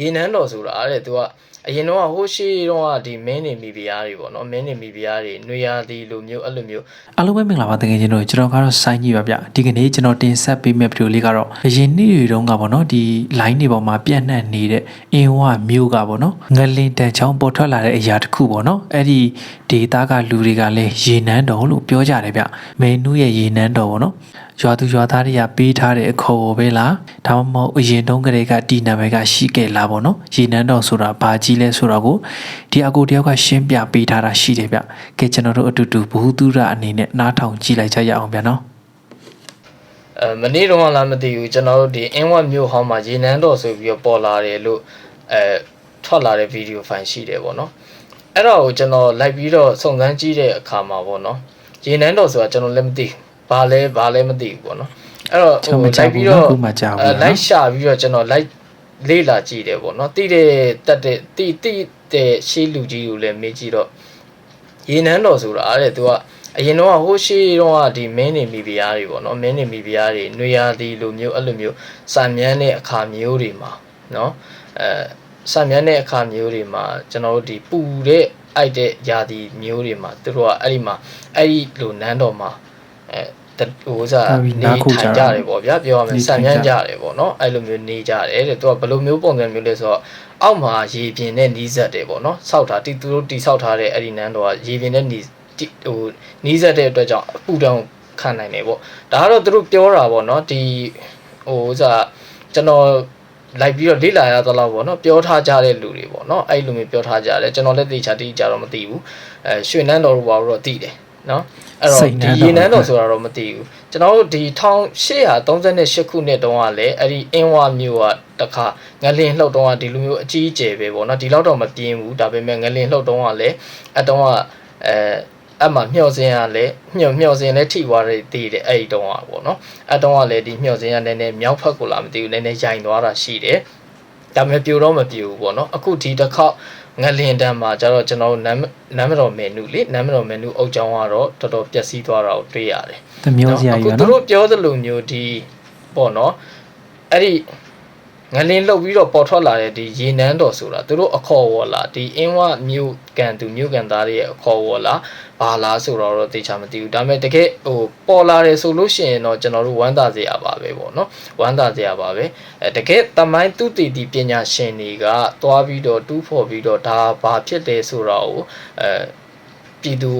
ရေနန်းတော်ဆိုတာတဲ့သူကအရင်တော့ဟိုးရှိတော့ကဒီမင်းနေမိဖုရားတွေပေါ့နော်မင်းနေမိဖုရားတွေຫນွေရာသီလိုမျိုးအဲ့လိုမျိုးအားလုံးပဲမင်္ဂလာပါတကယ်ချင်းတို့ကျွန်တော်ကတော့စိုင်းကြီးပါဗျဒီကနေ့ကျွန်တော်တင်ဆက်ပေးမယ့်ဗီဒီယိုလေးကတော့အရင်နေ့တွေတုန်းကပေါ့နော်ဒီ line တွေပေါ်မှာပြန့်နှံ့နေတဲ့အင်းဝမျိုးကပေါ့နော်ငလင်တန်ချောင်းပေါ်ထွက်လာတဲ့အရာတစ်ခုပေါ့နော်အဲ့ဒီဒေတာကလူတွေကလည်းရေနန်းတော်လို့ပြောကြတယ်ဗျမင်းနူးရဲ့ရေနန်းတော်ပေါ့နော်ရွာသူရွာသားတွေကပေးထားတဲ့အခေါ်ပဲလားဒါမှမဟုတ်အရင်တုန်းကတည်းကဒီနာမည်ကရှိခဲ့လားပေါ့နော်ရေနန်းတော်ဆိုတာဘာကြီးလဲဆိုတော့ကိုဒီအကိုတယောက်ကရှင်းပြပေးထားတာရှိတယ်ဗျကဲကျွန်တော်တို့အတူတူဘ ഹു တုရအနေနဲ့နားထောင်ကြည့်လိုက်ကြရအောင်ဗျနော်အဲမနေ့တော့လားမသိဘူးကျွန်တော်တို့ဒီအင်းဝမြို့ဟောင်းမှာရေနန်းတော်ဆိုပြီးတော့ပေါ်လာတယ်လို့အဲထွက်လာတဲ့ဗီဒီယိုဖိုင်ရှိတယ်ပေါ့နော်အဲ့တော့ကိုကျွန်တော်လိုက်ပြီးတော့စုံစမ်းကြည့်တဲ့အခါမှာပေါ့နော်ရေနန်းတော်ဆိုတာကျွန်တော်လည်းမသိဘူးဘာလဲဘာလဲမသိဘူးပေါ့နော်အဲ့တော့ကျွန်ဟိုတော်မကြောလိုက်က်ဘူးပြီးတော့ခုမှကြောက်ဘူးအဲနော်လိုက်ရှာပြီးတော့ကျွန်တော်လိုက် လေ့လာကြည့်တယ်ပေါ့နော်တိတဲ့တက်တဲ့တိတိတဲ့ရှေးလူကြီးကိုလည်းမေးကြည့်တော့ရေနန်းတော်ဆိုတာတဲ့သူကအရင်တော့ဟိုးရှိတော့ကဒီမင်းနေမိဖုရားတွေပေါ့နော်မင်းနေမိဖုရားတွေຫນွေရာသီလိုမျိုးအဲ့လိုမျိုးစံမြန်းတဲ့အခါမျိုးတွေမှာနော်အဲစံမြန်းတဲ့အခါမျိုးတွေမှာကျွန်တော်တို့ဒီပူတဲ့အိုက်တဲ့ယာသီမျိုးတွေမှာသူတို့ကအဲ့ဒီမှာအဲ့ဒီလိုနန်းတော်မှာအဲတ ဟိုစားဟုတ်ပြီနေနားခုထိုင်ကြကြတာတယ်ပေါ့ဗျာပြောရမယ်နေစံထိုင်မြန်းကြကြတယ်ပေါ့နော်အဲ့လိုမျိုးနေကြတယ်တဲ့သူကဘယ်လိုမျိုးပုံစံမျိုးလဲဆိုတော့အောက်မှာရေပြင်နဲ့နီးစပ်တယ်ပေါ့နော်စောက်ထားတီသူတို့တီဆောက်ထားတဲ့အဲ့ဒီနန်းတော်ကရေပြင်နဲ့နီးတီဟိုနီးစပ်တဲ့အတွက်ကြောင့်အပူတောင်ခံနိုင်တယ်ပေါ့ဒါကတော့သူတို့ပြောတာပေါ့နော်ဒီဟိုဥစားကျွန်တော်လိုက်ပြီးတော့လေ့လာရသလောက်ပေါ့နော်ပြောထားကြတဲ့လူတွေပေါ့နော်အဲ့လိုမျိုးပြောထားကြတယ်ကျွန်တော်လည်းသိချာတိကျတော့မသိဘူးအဲရွှေနန်းတော်တို့ဘာလို့တော့သိတယ် နော်အဲ့တော့စိတ်နဒီန်းတော်ရေနန်းတော်ဆိုတာတော့မသိဘူးကျွန်တော်တို့ဒီ1838ခုနှစ်တုန်းကလည်းအဲ့ဒီအင်းဝမြို့ကတခါငလင်လှုပ်တုန်းကဒီလိုမျိုးအကြီးအကျယ်ပဲပေါ့နော်ဒီလောက်တော့မပြင်းဘူးဒါပေမဲ့ငလင်လှုပ်တုန်းကလည်းအတုန်းကအဲအမှမျှော်စင်ရလဲမျှော်မျှော်စင်လဲထိသွားတယ်တည်တယ်အဲ့ဒီတုန်းကပေါ့နော်အတုန်းကလည်းဒီမျှော်စင်ရနည်းနည်းမြောက်ဖက်ကိုလာမသိဘူးနည်းနည်းရိုင်သွားတာရှိတယ်ဒါပေမဲ့ပြိုတော့မပြိုဘူးပေါ့နော်အခုဒီတစ်ခေါက် ငလင်တန်းမှာကျတော့ကျွန်တော်တို့နမ်းနမ်းမတော်မင်းနုလေနမ်းမတော်မင်းနုအုပ်ချောင်းကတော့တော်တော်ပျက်စီးသွားတာကိုတွေ့ရတယ်တမျိုးစရာအခုကြီးသူပဲနော်တို့ပြောသလိုမျိုးဒီပေါ့နော်အဲ့ဒီ ငလင်းလှုပ်ပြီးတော့ပေါ်ထွက်လာတဲ့ဒီရေနန်းတော်ဆိုတာသူတို့အခေါ်ဝေါ်လာဒီအင်းဝမြို့ကန်သူမြို့ကန်သားတွေရဲ့အခေါ်ဝေါ်လာဘာလားဆိုတော့တော့သိချာမသိဘူးဒါပေမဲ့တကယ်ဟိုပေါ်လာတယ်ဆိုလို့ရှိရင်တော့ကျွန်တော်တို့ဝမ်းသာစရာပါပဲပေါ့နော်ဝမ်းသာစရာပါပဲအဲတကယ်တမိုင်းသူတည်တည်ပညာရှင်တွေကသွားပြီးတော့တူးဖော်ပြီးတော့ဒါဘာဖြစ်တယ်ဆိုတော့အဲပြည်သူ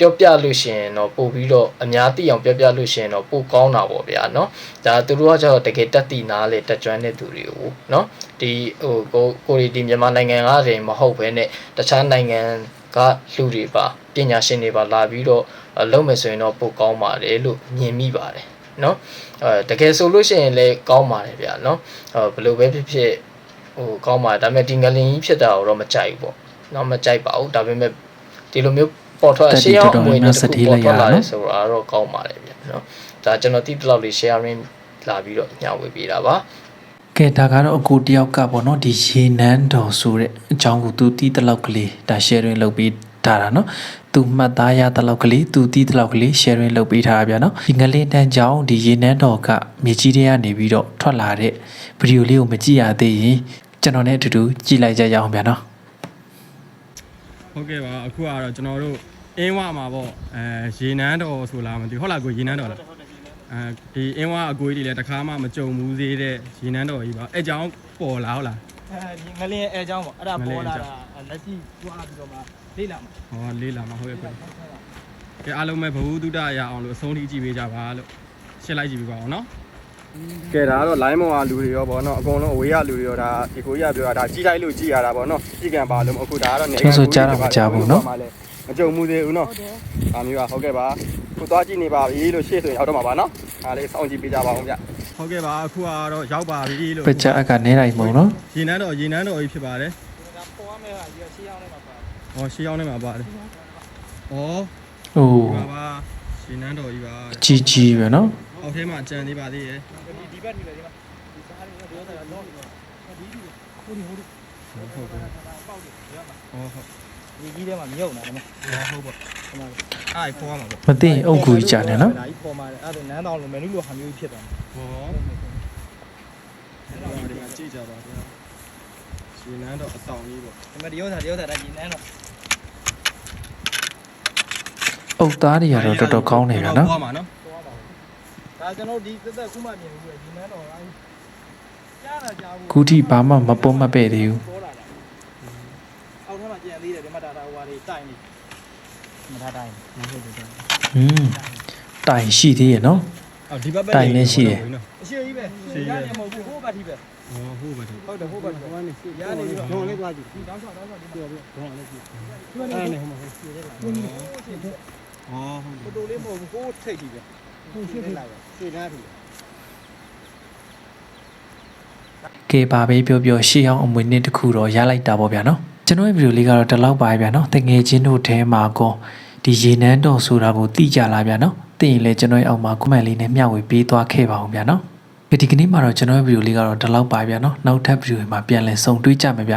ပြောပြလို့ရှိရင်တော့ပို့ပြီးတော့အများသိအောင်ပြောပြလို့ရှိရင်တော့ပိုကောင်းတာပေါ့ဗျာเนาะဒါသူတို့ကကျတော့တကယ်တက်တည်နာလေတက်ကြွတဲ့သူတွေကိုเนาะဒီဟိုကိုကိုရီဒီမြန်မာနိုင်ငံကတည်းမဟုတ်ဘဲနဲ့တခြားနိုင်ငံကလူတွေပါပညာရှင်တွေပါလာပြီးတော့အလုံးမယ်ဆိုရင်တော့ပိုကောင်းပါတယ်လို့မြင်မိပါတယ်เนาะအဲတကယ်ဆိုလို့ရှိရင်လည်းကောင်းပါတယ်ဗျာเนาะအဲဘယ်လိုပဲဖြစ်ဖြစ်ဟိုကောင်းပါတယ်ဒါပေမဲ့ဒီငလင်ကြီးဖြစ်တာတော့မကြိုက်ဘူးပေါ့เนาะမကြိုက်ပါဘူးဒါပေမဲ့ဒီလိုမျိုး ပေါ်ထွက်ရှေ့ရောက်အမွေနဲ့တစ်ခုပေါ်ထွက်လာတယ်ဆိုတာတော့ကောင်းပါတယ်ဗျနော်ဒါကျွန်တော်တိတလောက်လေး sharing လာပြီးတော့ညဝေပေးတာပါကဲဒါကတော့အကိုတယောက်ကပေါ့နော်ဒီရေနန်းတော်ဆိုတဲ့အကြောင်းကိုသူတီးတလောက်ကလေးဒါ sharing လုပ်ပေးထားတာနော်သူမှတ်သားရတလောက်ကလေးသူတီးတလောက်ကလေး sharing လုပ်ပေးထားတာဗျာနော်ဒီငလေးတန်းကြောင့်ဒီရေနန်းတော်ကမြေကြီးထဲကနေပြီးတော့ထွက်လာတဲ့ဗီဒီယိုလေးကိုမကြည့်ရသေးရင်ကျွန်တော်နဲ့အတူတူကြည့်လိုက်ကြရအောင်ဗျာနော် ဟုတ်ကဲ့ပါအခုကတော့ကျွန်တော်တို့အင်းဝမှာပေါ့အဲရေနန်းတော်ဆိုလားမသိဘူးဟုတ်လားကိုရေနန်းတော်လားအဲဒီအင်းဝအကိုကြီးတွေလည်းတစ်ခါမှမကြုံဘူးသေးတဲ့ရေနန်းတော်ကြီးပါအဲကြောင့်ပေါ်လာဟုတ်လားအဲဒီငလင်းအဲအကြောင်းပေါ့အဲ့ဒါပေါ်လာတာလက်ရှိကြွားပြီးတော့မှလေးလာမှာဟောလေးလာမှာဟုတ်ရဲ့ခွကဲအားလုံးပဲဘဝတုဒ္ဒရအောင်လို့အဆုံးထိကြည့်ပေးကြပါလို့ရှင်းလိုက်ကြည့်ပေးပါအောင်နော် ကဲဒါကတော့ line မောင်ကလူတွေရောဗောနော်အကုန်လုံးအဝေးကလူတွေရောဒါဒီကိုကြီးကပြောတာဒါကြီးတိုင်းလို့ကြည့်ရတာဗောနော်ကြည့်ကံပါလို့အခုဒါကတော့နေဆိုဆိုကြားတာမကြားဘူးနော်မကြုံမှုသေးဘူးနော်။အားမျိုးပါဟုတ်ကဲ့ပါ။ခုသွားကြည့်နေပါပြီလို့ရှေ့ဆိုရင်ရောက်တော့မှာပါနော်။အားလေးစောင့်ကြည့်ပေးကြပါဦးဗျ။ဟုတ်ကဲ့ပါအခုကတော့ရောက်ပါပြီလို့ပကြအကနေတိုင်းမုံနော်ရေနန်းတော်ရေနန်းတော်ကြီးဖြစ်ပါတယ်ဒါပေါ်ရမယ့်ဟာကြီးရှေးအောင်လေးမှာပါ။ဟောရှေးရောက်နေမှာပါတယ်။ဩဟိုဒီပါပါရေနန်းတော်ကြီးပါကြီးကြီးပဲနော်။ အောက်ထဲမှာကြံသေးပါသေးရဲ့ဒီဒီဘက်ထိလည်းဒီမှာဒီစားလေးကတော့တော့တော့ဒီဒီဟိုဒီဟိုဒီ။ဟုတ်ဟုတ်ကဲ့ပေါက်တယ်ရပါ။ဟောဟုတ်ဒီကြီးထဲမှာမြုပ်နေတာနော်ဟုတ်ပါဒီမှာ။အားခေါ်မှာပေါ့မသိရင်အုတ်ကူကြီးကြတယ်နော်ဒါကြီးပေါ်မှာအဲ့ဒါနန်းတော်လိုမယ်နုလိုဟာမျိုးဖြစ်သွားတယ်။ဟော။ဒီမှာကြည့်ကြပါဗျာရေနန်းတော့အဆောင်ကြီးပေါ့ဒီမှာဒီဥစ္စာဒီဥစ္စာဒါရင်နန်းတော့အုတ်သားတွေကတော့တော်တော်ကောင်းနေဗျာနော်သွားမှာနော်သွားပါဘူး ဒါကျွန်တော်ဒီသက်သက်ခုမှမြင်ဘူးရင်နန်းတော့အဲကြားတာကြားဘူးခုထိဘာမှမပုံမပဲ့သေးဘူးပေါ်လာတာအောက်ထဲမှာကြံသေးတယ်ဒီမှာဒါဒါဟိုဟာတွေတိုင်နေမထားတိုင်မဟုတ်ဘူးတိုင်ဟွန်းတိုင်ရှိသေးရဲ့နော်အော်ဒီဘက်ပဲတိုင်လည်းရှိတယ်အရှိကြီးပဲရနေမဟုတ်ဘူးဟိုဘက်ထိပဲဟောဟုတ်ပါတော့ဟုတ်တယ်ဟိုဘက်ဟိုကနေရနေပြီးတော့ဒေါင်းလေးသွားကြည့်တောင်းချောင်းတောင်းချောင်းပြောပြောဒေါင်းလေးကြည့်အဲ့နေဟိုမှာဟိုရှိတယ်လားဟိုရှိတယ်ဟောဟုတ်တိုတိုလေးမဟုတ်ဘူးကိုထိတ်ကြီးပဲ ဟိုရှိတယ်လားရှင်းသားပြီကဲပါပဲပြောပြောရှေ့အောင်အမွေနှစ်တစ်ခုတော့ရလိုက်တာပေါ့ဗျာနော်ကျွန်တော်ရဲ့ဗီဒီယိုလေးကတော့ဒီလောက်ပါပဲဗျာနော်တငယ်ချင်းတို့ထဲမှာကောဒီရေနန်းတော်ဆိုတာကိုသိကြလားဗျာနော်သိရင်လည်းကျွန်တော်ရဲ့အောက်မှာ comment လေးနဲ့မျှဝေပေးသွားခဲ့ပါအောင်ဗျာနော်ဒီကနေ့မှာတော့ကျွန်တော်ရဲ့ဗီဒီယိုလေးကတော့ဒီလောက်ပါဗျာနော်နောက်ထပ်ဗီဒီယိုမှာပြန်လည်ဆုံတွေ့ကြမယ်ဗျ